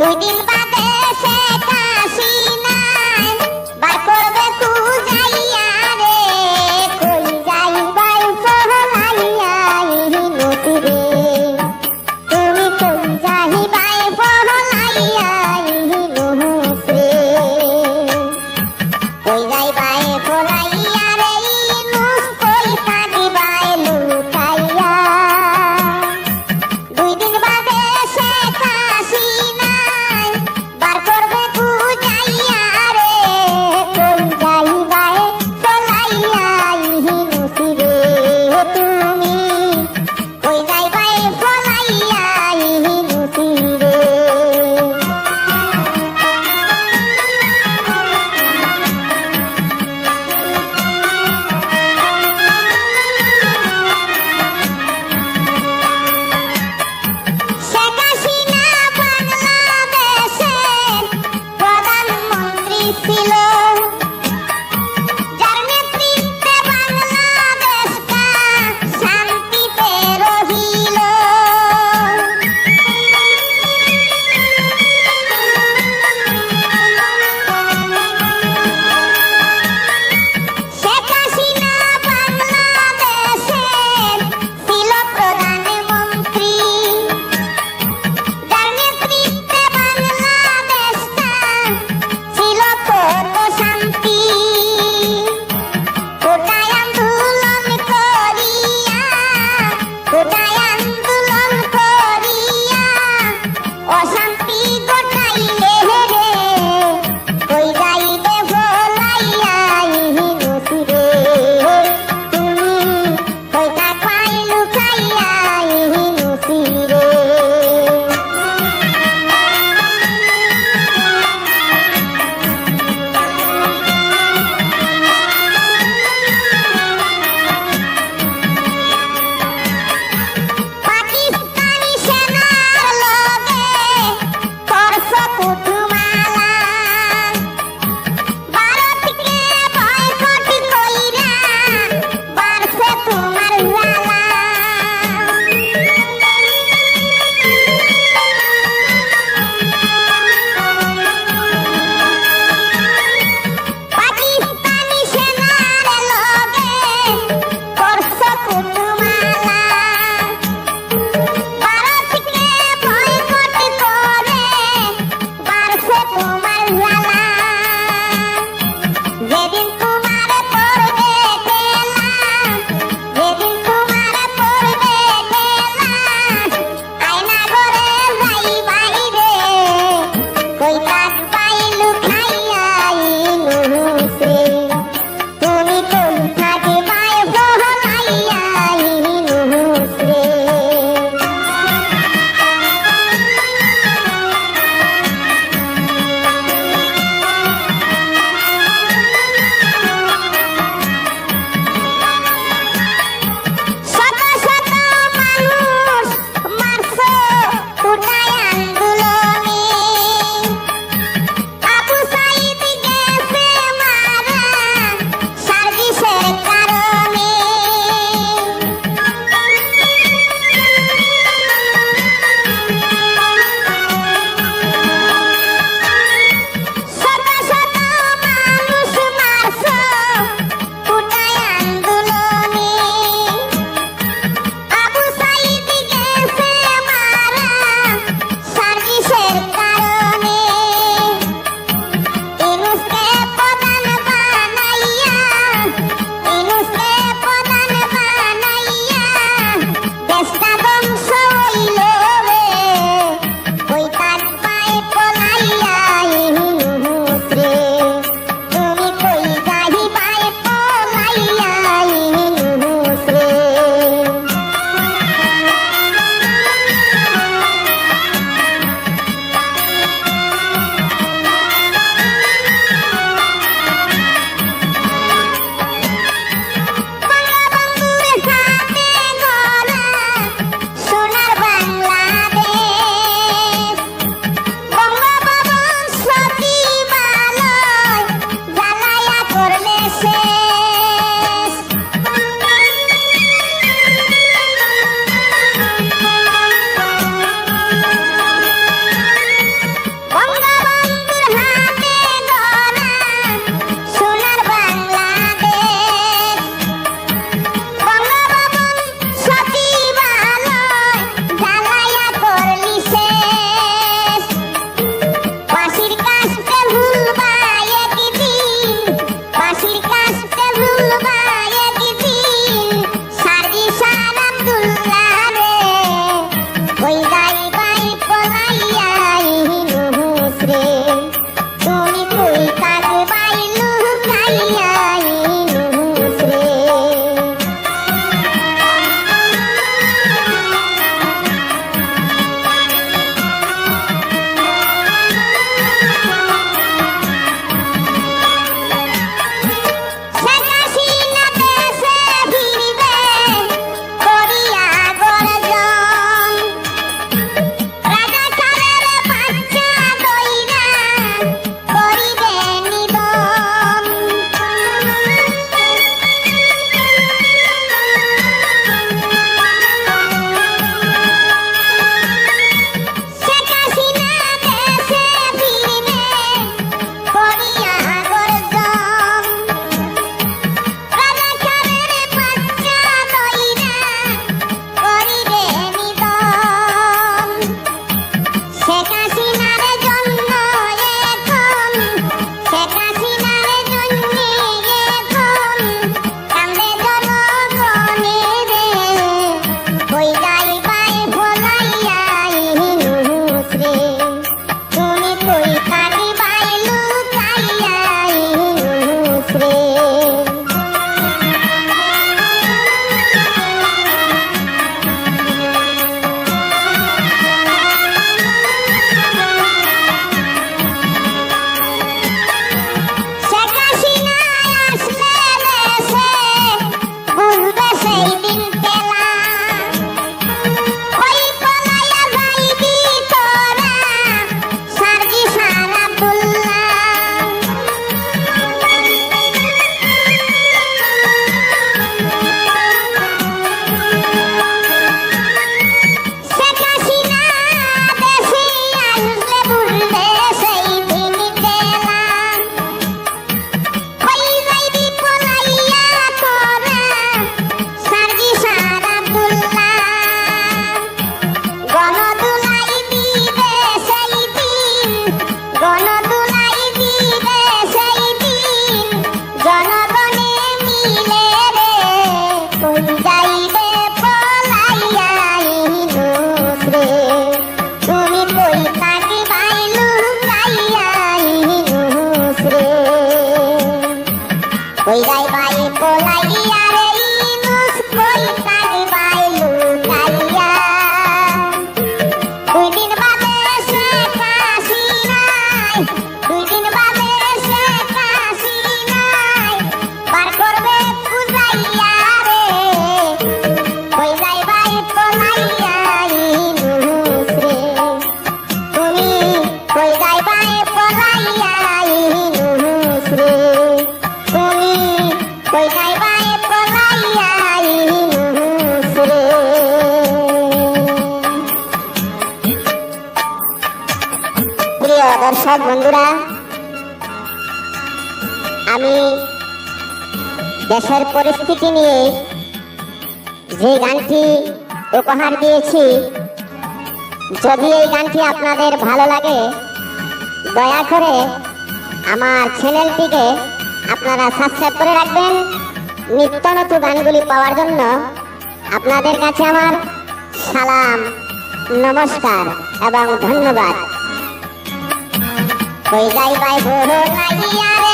দুই দিন দর্শক বন্ধুরা। আমি দেশের পরিস্থিতি নিয়ে যে গানটি উপহার দিয়েছি, যদি এই গানটি আপনাদের ভালো লাগে, দয়া করে আমার চ্যানেলটিকে আপনারা সাবস্ক্রাইব করে রাখবেন। নিত্য নতুন গানগুলি পাওয়ার জন্য আপনাদের কাছে আমার সালাম, নমস্কার এবং ধন্যবাদ। 我在乖乖服从管呀